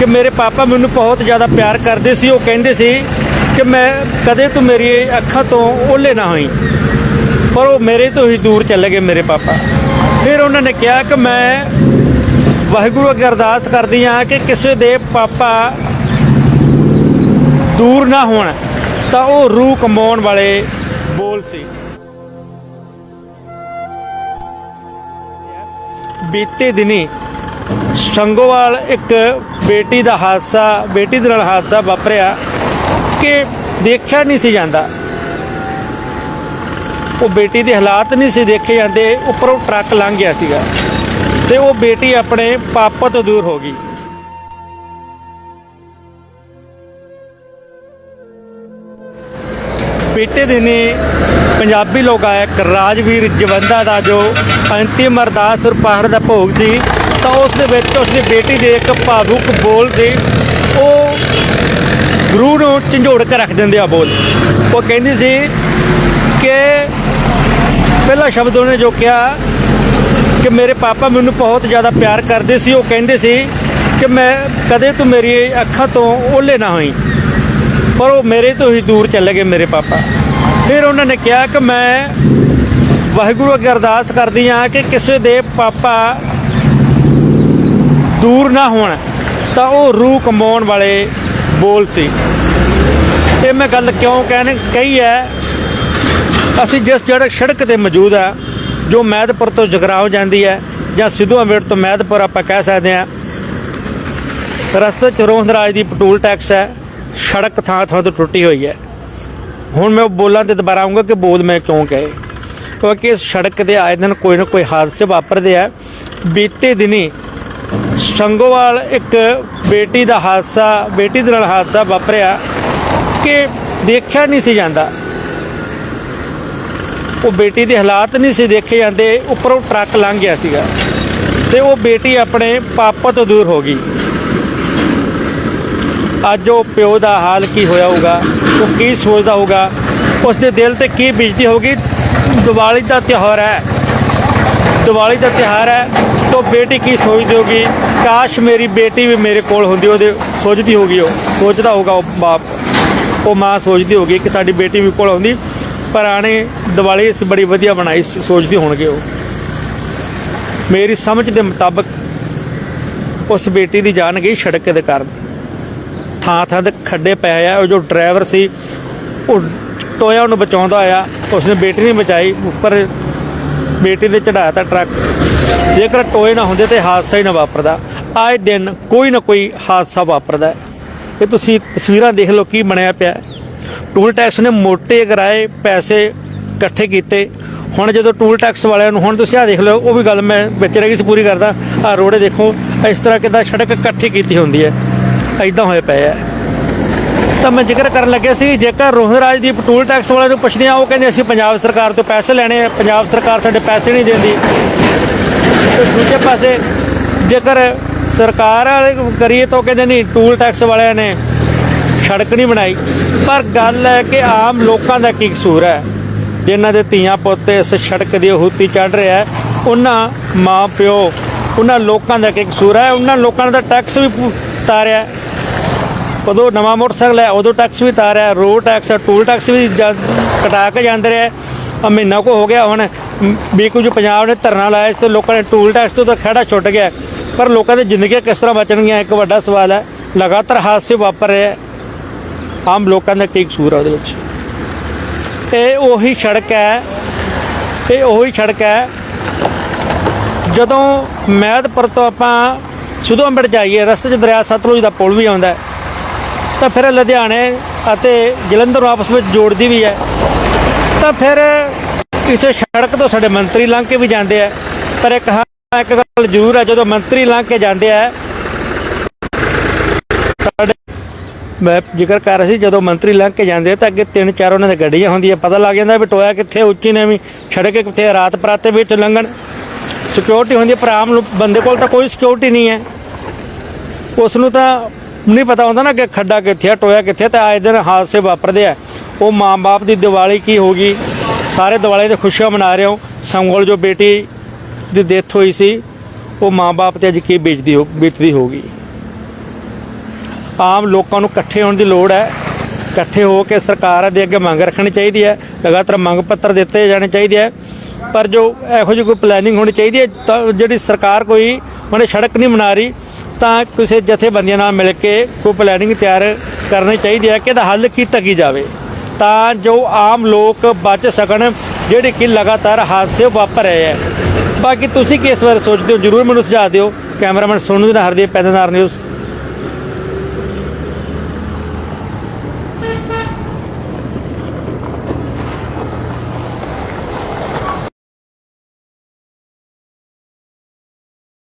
ਕਿ ਮੇਰੇ ਪਾਪਾ ਮੈਨੂੰ ਬਹੁਤ ਜ਼ਿਆਦਾ ਪਿਆਰ ਕਰਦੇ ਸੀ, ਉਹ ਕਹਿੰਦੇ ਸੀ ਕਿ ਮੈਂ ਕਦੇ ਤੂੰ ਮੇਰੀ ਅੱਖਾਂ ਤੋਂ ਓਲੇ ਨਾ ਹੋਈ ਪਰ ਉਹ ਮੇਰੇ ਤੋਂ ਹੀ ਦੂਰ ਚਲੇ ਗਏ ਮੇਰੇ ਪਾਪਾ। ਫਿਰ ਉਹਨਾਂ ਨੇ ਕਿਹਾ ਕਿ ਮੈਂ ਵਾਹਿਗੁਰੂ ਅੱਗੇ ਅਰਦਾਸ ਕਰਦੀ ਹਾਂ ਕਿ ਕਿਸੇ ਦੇ ਪਾਪਾ ਦੂਰ ਨਾ ਹੋਣ। ਤਾਂ ਉਹ ਰੂਹ ਕਮਾਉਣ ਵਾਲੇ ਬੋਲ ਸੀ। ਬੀਤੇ ਦਿਨੀ ਸੰਗੋਵਾਲ ਇੱਕ ਬੇਟੀ ਦਾ ਹਾਦਸਾ, ਬੇਟੀ ਦੇ ਨਾਲ ਹਾਦਸਾ ਵਾਪਰਿਆ ਕਿ ਦੇਖਿਆ ਨਹੀਂ ਸੀ ਜਾਂਦਾ। ਉਹ ਬੇਟੀ ਦੇ ਹਾਲਾਤ ਨਹੀਂ ਸੀ ਦੇਖੇ ਜਾਂਦੇ, ਉੱਪਰੋਂ ਟਰੱਕ ਲੰਘ ਗਿਆ ਸੀਗਾ ਤੇ ਉਹ ਬੇਟੀ ਆਪਣੇ ਪਾਪਾ ਤੋਂ ਦੂਰ ਹੋ ਗਈ। ਬੀਤੇ ਦਿਨੀ ਪੰਜਾਬੀ ਲੋਕ ਗਾਇਕ ਰਾਜਵੀਰ ਜਵੰਦਾ ਦਾ ਜੋ ਅੰਤਿਮ ਅਰਦਾਸ ਔਰ ਪਹਾੜ ਦਾ ਭੋਗ ਸੀ ਤਾਂ ਉਸ ਦੇ ਵਿੱਚ ਉਸ ਦੀ ਬੇਟੀ ਦੇ ਇੱਕ ਭਾਵੁਕ ਬੋਲ ਸੀ। ਉਹ ਗੁਰੂ ਨੂੰ ਝੰਜੋੜ ਕੇ ਰੱਖ ਦਿੰਦੇ ਆ ਬੋਲ। ਉਹ ਕਹਿੰਦੀ ਸੀ ਕਿ ਪਹਿਲਾ ਸ਼ਬਦ ਉਹਨੇ ਜੋ ਕਿਹਾ ਕਿ ਮੇਰੇ ਪਾਪਾ ਮੈਨੂੰ ਬਹੁਤ ਜ਼ਿਆਦਾ ਪਿਆਰ ਕਰਦੇ ਸੀ। ਉਹ ਕਹਿੰਦੇ ਸੀ ਕਿ ਮੈਂ ਕਦੇ ਤੂੰ ਮੇਰੀ ਅੱਖਾਂ ਤੋਂ ਓਲੇ ਨਾ ਹੋਈ, ਪਰ ਉਹ ਮੇਰੇ ਤੋਂ ਹੀ ਦੂਰ ਚਲੇ ਗਏ ਮੇਰੇ ਪਾਪਾ। ਫਿਰ ਉਹਨਾਂ ਨੇ ਕਿਹਾ ਕਿ ਮੈਂ ਵਾਹਿਗੁਰੂ ਅੱਗੇ ਅਰਦਾਸ ਕਰਦੀ ਹਾਂ ਕਿ ਕਿਸੇ ਦੇ ਪਾਪਾ ਦੂਰ ਨਾ ਹੋਣ, ਤਾਂ ਉਹ ਰੂਹ ਕਮਾਉਣ ਵਾਲੇ ਬੋਲ ਸੀ। ਇਹ ਮੈਂ ਗੱਲ ਕਿਉਂ ਕਹਿਣ, ਕਹੀ ਹੈ, ਅਸੀਂ ਜਿਸ ਜੜਕ ਸੜਕ ਤੇ ਮੌਜੂਦ ਆ ਜੋ ਮੈਦਪੁਰ ਤੋਂ ਜਗਰਾਉਂ ਜਾਂਦੀ ਹੈ, ਜਾਂ ਸਿੱਧੂ ਅਮੇੜ ਤੋਂ ਮੈਦਪੁਰ ਆਪਾਂ ਕਹਿ ਸਕਦੇ ਹਾਂ, ਰਸਤੇ ਚ ਰੋਹਨਰਾਜ ਦੀ ਪਟੂਲ ਟੈਕਸ ਹੈ, ਸੜਕ ਥਾਂ ਥਾਂ ਤੋਂ ਟੁੱਟੀ ਹੋਈ ਹੈ। ਹੁਣ ਮੈਂ ਉਹ ਬੋਲਾਂ ਤੇ ਦੁਬਾਰਾ ਆਉਂਗਾ ਕਿ ਬੋਲ ਮੈਂ ਕਿਉਂ ਕਹੇ। ਕਿਉਂਕਿ ਇਸ ਸੜਕ ਦੇ ਆਏ ਦਿਨ ਕੋਈ ਨਾ ਕੋਈ ਹਾਦਸੇ ਵਾਪਰਦੇ ਆ। ਬੀਤੇ ਦਿਨੀ ਸੰਗੋਵਾਲ ਇੱਕ ਬੇਟੀ ਦਾ ਹਾਦਸਾ, ਬੇਟੀ ਦੇ ਨਾਲ ਹਾਦਸਾ ਵਾਪਰਿਆ ਕਿ ਦੇਖਿਆ ਨਹੀਂ ਸੀ ਜਾਂਦਾ। ਉਹ ਬੇਟੀ ਦੇ ਹਾਲਾਤ ਨਹੀਂ ਸੀ ਦੇਖੇ ਜਾਂਦੇ, ਉੱਪਰੋਂ ਟਰੱਕ ਲੰਘ ਗਿਆ ਸੀਗਾ ਤੇ ਉਹ ਬੇਟੀ ਆਪਣੇ ਪਾਪਾ ਤੋਂ ਦੂਰ ਹੋ ਗਈ। ਅੱਜ ਉਹ ਪਿਓ ਦਾ ਹਾਲ ਕੀ ਹੋਇਆ ਹੋਊਗਾ, ਉਹ ਕੀ ਸੋਚਦਾ ਹੋਊਗਾ ਉਸ ਦੇ ਦਿਲ ਤੇ ਕੀ ਬੀਜਦੀ ਹੋਊਗੀ, ਦੀਵਾਲੀ ਦਾ ਤਿਉਹਾਰ ਹੈ। ਦੀਵਾਲੀ ਦਾ ਤਿਉਹਾਰ ਹੈ ਤਾਂ ਬੇਟੀ ਕੀ ਸੋਚਦੀ ਹੋਗੀ? ਕਾਸ਼ ਮੇਰੀ ਬੇਟੀ ਵੀ ਮੇਰੇ ਕੋਲ ਹੁੰਦੀ ਉਹਦੇ ਸੋਚਦੀ ਹੋਗੀ ਉਹ ਸੋਚਦਾ ਹੋਊਗਾ ਉਹ ਬਾਪ। ਉਹ ਮਾਂ ਸੋਚਦੀ ਹੋਗੀ ਕਿ ਸਾਡੀ ਬੇਟੀ ਵੀ ਕੋਲ ਹੁੰਦੀ ਪਰ ਆਣੇ ਦੀਵਾਲੀ ਇਸ ਬੜੀ ਵਧੀਆ ਬਣਾਈ ਸੀ, ਸੋਚਦੇ ਹੋਣਗੇ ਉਹ। ਮੇਰੀ ਸਮਝ ਦੇ ਮੁਤਾਬਕ ਉਸ ਬੇਟੀ ਦੀ ਜਾਨ ਗਈ ਸੜਕ ਦੇ ਕਾਰਨ। ਥਾਂ ਥਾਂ ਤੇ ਖੱਡੇ ਪਏ ਆ ਉਹ ਜੋ ਡਰਾਈਵਰ ਸੀ ਉਹ ਟੋਇਆ ਉਹਨੂੰ ਬਚਾਉਂਦਾ ਆਇਆ ਉਸਨੇ ਬੇਟੀ ਨਹੀਂ ਬਚਾਈ ਉੱਪਰ ਬੇਟੀ ਦੇ ਚੜਾਇਆ ਤਾਂ ਟਰੱਕ। ਜੇਕਰ ਟੋਏ ਨਾ ਹੁੰਦੇ ਤੇ ਹਾਦਸਾ ਹੀ ਨਾ ਵਾਪਰਦਾ। ਆਏ ਦਿਨ ਕੋਈ ਨਾ ਕੋਈ ਹਾਦਸਾ ਵਾਪਰਦਾ ਇਹ ਤੁਸੀਂ ਤਸਵੀਰਾਂ ਦੇਖ ਲਓ ਕੀ ਬਣਿਆ ਪਿਆ ਟੂਲ ਟੈਕਸ ਨੇ ਮੋਟੇ ਕਰਾਏ ਪੈਸੇ ਇਕੱਠੇ ਕੀਤੇ। ਹੁਣ ਜਦੋਂ ਟੂਲ ਟੈਕਸ ਵਾਲਿਆਂ ਨੂੰ ਹੁਣ ਤੁਸੀਂ ਆ ਦੇਖ ਲਓ, ਉਹ ਵੀ ਗੱਲ ਮੈਂ ਵਿੱਚ ਰਹਿ ਗਈ ਸੀ ਪੂਰੀ ਕਰਦਾ। ਆ ਰੋੜੇ ਦੇਖੋ, ਇਸ ਤਰ੍ਹਾਂ ਕਿਦਾਂ ਸੜਕ ਇਕੱਠੀ ਕੀਤੀ ਹੁੰਦੀ ਹੈ। ਐਦਾਂ ਹੋਏ ਪਏ ਆ ਤਾਂ ਮੈਂ ਜ਼ਿਕਰ ਕਰਨ ਲੱਗਿਆ ਸੀ, ਜੇਕਰ ਰੋਹਨਰਾਜ ਦੀ ਟੂਲ ਟੈਕਸ ਵਾਲਿਆਂ ਨੂੰ ਪੁੱਛਦੇ ਆ, ਉਹ ਕਹਿੰਦੇ ਅਸੀਂ ਪੰਜਾਬ ਸਰਕਾਰ ਤੋਂ ਪੈਸੇ ਲੈਣੇ ਆ, ਪੰਜਾਬ ਸਰਕਾਰ ਸਾਡੇ ਪੈਸੇ ਨਹੀਂ ਦਿੰਦੀ। ਤੇ ਦੂਜੇ ਪਾਸੇ, ਜੇਕਰ ਸਰਕਾਰ ਵਾਲੇ ਕਰੀਏ ਤਾਂ ਉਹ ਕਹਿੰਦੇ ਨਹੀਂ, ਟੂਲ ਟੈਕਸ ਵਾਲਿਆਂ ਨੇ ਸੜਕ ਨਹੀਂ ਬਣਾਈ। ਪਰ ਗੱਲ ਹੈ ਕਿ ਆਮ ਲੋਕਾਂ ਦਾ ਕੀ ਕਸੂਰ ਹੈ? ਜਿਨ੍ਹਾਂ ਦੇ ਧੀਆਂ ਪੁੱਤ ਇਸ ਸੜਕ ਦੀ ਹੂਤੀ ਚੜ ਰਿਹਾ ਉਹਨਾਂ ਮਾਂ ਪਿਓ ਉਹਨਾਂ ਲੋਕਾਂ ਦਾ ਕੀ ਕਸੂਰ ਹੈ? ਉਹਨਾਂ ਲੋਕਾਂ ਦਾ ਟੈਕਸ ਵੀ ਪੂ- ਤਾਰਿਆ ਉਦੋਂ ਨਵਾਂ ਮੋਟਰਸਾਈਕਲ ਹੈ, ਉਦੋਂ ਟੈਕਸ ਵੀ ਤਾਰਿਆ ਰੋਡ ਟੈਕਸ ਟੂਲ ਟੈਕਸ ਵੀ ਜਾ- ਕਟਾ ਕੇ ਜਾਂਦੇ ਰਹੇ। ਆ ਮਹੀਨਾ ਕੋ ਹੋ ਗਿਆ ਹੁਣ ਵੀ ਕੁਝ ਪੰਜਾਬ ਨੇ ਧਰਨਾ ਲਾਇਆ, ਇਸ ਤੇ ਲੋਕਾਂ ਨੇ ਟੂਲ ਟੈਕਸ ਤੋਂ ਤਾਂ ਖੜਾ ਛੁੱਟ ਗਿਆ। ਪਰ ਲੋਕਾਂ ਦੀ ਜ਼ਿੰਦਗੀਆਂ ਕਿਸ ਤਰ੍ਹਾਂ ਬਚਣਗੀਆਂ, ਇੱਕ ਵੱਡਾ ਸਵਾਲ ਹੈ, ਲਗਾਤਾਰ ਹਾਦਸੇ ਵਾਪਰ ਰਹੇ ਹੈ ਆਮ ਲੋਕਾਂ ਦਾ ਕੀ ਕਸੂਰ ਹੈ ਉਹਦੇ ਵਿੱਚ? ਇਹ ਉਹੀ ਸੜਕ ਹੈ, ਇਹ ਉਹੀ ਸੜਕ ਹੈ, ਜਦੋਂ ਮਹਿਦਪੁਰ ਤੋਂ ਆਪਾਂ ਸਿੱਧੂ ਅੰਬੜ ਜਾਈਏ, ਰਸਤੇ 'ਚ ਦਰਿਆ ਸਤਲੁਜ ਦਾ ਪੁਲ ਵੀ ਆਉਂਦਾ ਹੈ। ਤਾਂ ਫਿਰ ਲੁਧਿਆਣੇ ਅਤੇ ਜਲੰਧਰ ਨੂੰ ਆਪਸ ਵਿੱਚ ਜੋੜਦੀ ਵੀ ਹੈ। ਤਾਂ ਫਿਰ ਕਿਸੇ ਸੜਕ ਤੋਂ ਸਾਡੇ ਮੰਤਰੀ ਲੰਘ ਕੇ ਵੀ ਜਾਂਦੇ ਆ। ਪਰ ਇੱਕ ਹਾਂ ਇੱਕ ਗੱਲ ਜ਼ਰੂਰ ਹੈ ਜਦੋਂ ਮੰਤਰੀ ਲੰਘ ਕੇ ਜਾਂਦੇ ਆ ਸਾਡੇ ਮੈਂ ਜ਼ਿਕਰ ਕਰ ਰਿਹਾ ਸੀ ਜਦੋਂ ਮੰਤਰੀ ਲੰਘ ਕੇ ਜਾਂਦੇ ਤਾਂ ਅੱਗੇ ਤਿੰਨ ਚਾਰ ਉਹਨਾਂ ਦੇ ਗੱਡੀਆਂ ਹੁੰਦੀਆਂ ਪਤਾ ਲੱਗ ਜਾਂਦਾ ਵੀ ਟੋਇਆ ਕਿੱਥੇ ਉੱਚੀ ਨੇ ਵੀ ਸੜਕ ਕਿੱਥੇ ਹੈ, ਰਾਤ ਪਰਾਤੇ ਵਿੱਚ ਲੰਘਣ। ਸਿਕਿਉਰਿਟੀ ਹੁੰਦੀ ਹੈ, ਪਰ ਆਮ ਲੋਕ- ਬੰਦੇ ਕੋਲ ਤਾਂ ਕੋਈ ਸਿਕਿਉਰਿਟੀ ਨਹੀਂ ਹੈ। ਉਸ ਨੂੰ ਤਾਂ ਨਹੀਂ ਪਤਾ ਹੁੰਦਾ ਨਾ ਕਿ ਖੱਡਾ ਕਿੱਥੇ ਆ ਟੋਇਆ ਕਿੱਥੇ ਆ, ਤੇ ਆਏ ਦਿਨ ਹਾਦਸੇ ਵਾਪਰਦੇ ਆ। ਉਹ ਮਾਂ-ਬਾਪ ਦੀ ਦੀਵਾਲੀ ਕੀ ਹੋਗੀ ਸਾਰੇ ਦੀਵਾਲੀ ਦੇ ਖੁਸ਼ੀਆਂ ਮਨਾ ਰਹੇ ਹੋ। ਸੰਗੋਲ ਜੋ ਬੇਟੀ ਦੀ ਡੈਥ ਹੋਈ ਸੀ ਉਹ ਮਾਂ-ਬਾਪ ਤੇ ਅੱਜ ਕੀ ਬੀਤਦੀ ਹੋ ਬੀਤਦੀ ਹੋਗੀ ਆਮ ਲੋਕਾਂ ਨੂੰ ਇਕੱਠੇ ਹੋਣ ਦੀ ਲੋੜ ਹੈ। ਇਕੱਠੇ ਹੋ ਕੇ ਸਰਕਾਰ ਦੇ ਅੱਗੇ ਮੰਗ ਰੱਖਣੀ ਚਾਹੀਦੀ ਹੈ। ਲਗਾਤਾਰ ਮੰਗ ਪੱਤਰ ਦਿੱਤੇ ਜਾਣੇ ਚਾਹੀਦੇ ਹੈ। ਪਰ ਜੋ ਇਹੋ ਜਿਹੀ ਕੋਈ ਪਲੈਨਿੰਗ ਹੋਣੀ ਚਾਹੀਦੀ ਹੈ ਤਾਂ ਜਿਹੜੀ ਸਰਕਾਰ ਕੋਈ ਉਹਨੇ ਸੜਕ ਨਹੀਂ ਬਣਾ ਰਹੀ। ਤਾਂ ਕਿਸੇ ਜਥੇਬੰਦੀਆਂ ਨਾਲ ਮਿਲ ਕੇ ਕੋਈ ਪਲੈਨਿੰਗ ਤਿਆਰ ਕਰਨੀ ਚਾਹੀਦੀ ਹੈ ਕਿ ਇਹਦਾ ਹੱਲ ਕੀਤਾ ਕੀ ਜਾਵੇ, ਤਾਂ ਜੋ ਆਮ ਲੋਕ ਬਚ ਸਕਣ ਜਿਹੜੇ ਕਿ ਲਗਾਤਾਰ ਹਾਦਸੇ ਵਾਪਰ ਰਹੇ ਹੈ। ਬਾਕੀ ਤੁਸੀਂ ਕਿਸ ਬਾਰੇ ਸੋਚਦੇ ਹੋ? ਜਰੂਰ ਮੈਨੂੰ ਸੁਝਾਅ ਦਿਓ। ਕੈਮਰਾਮੈਨ ਸੋਨੂ ਦਾ ਹਰਦੀਪ ਪੈਦਨਾਰ ਨਿਊਜ਼।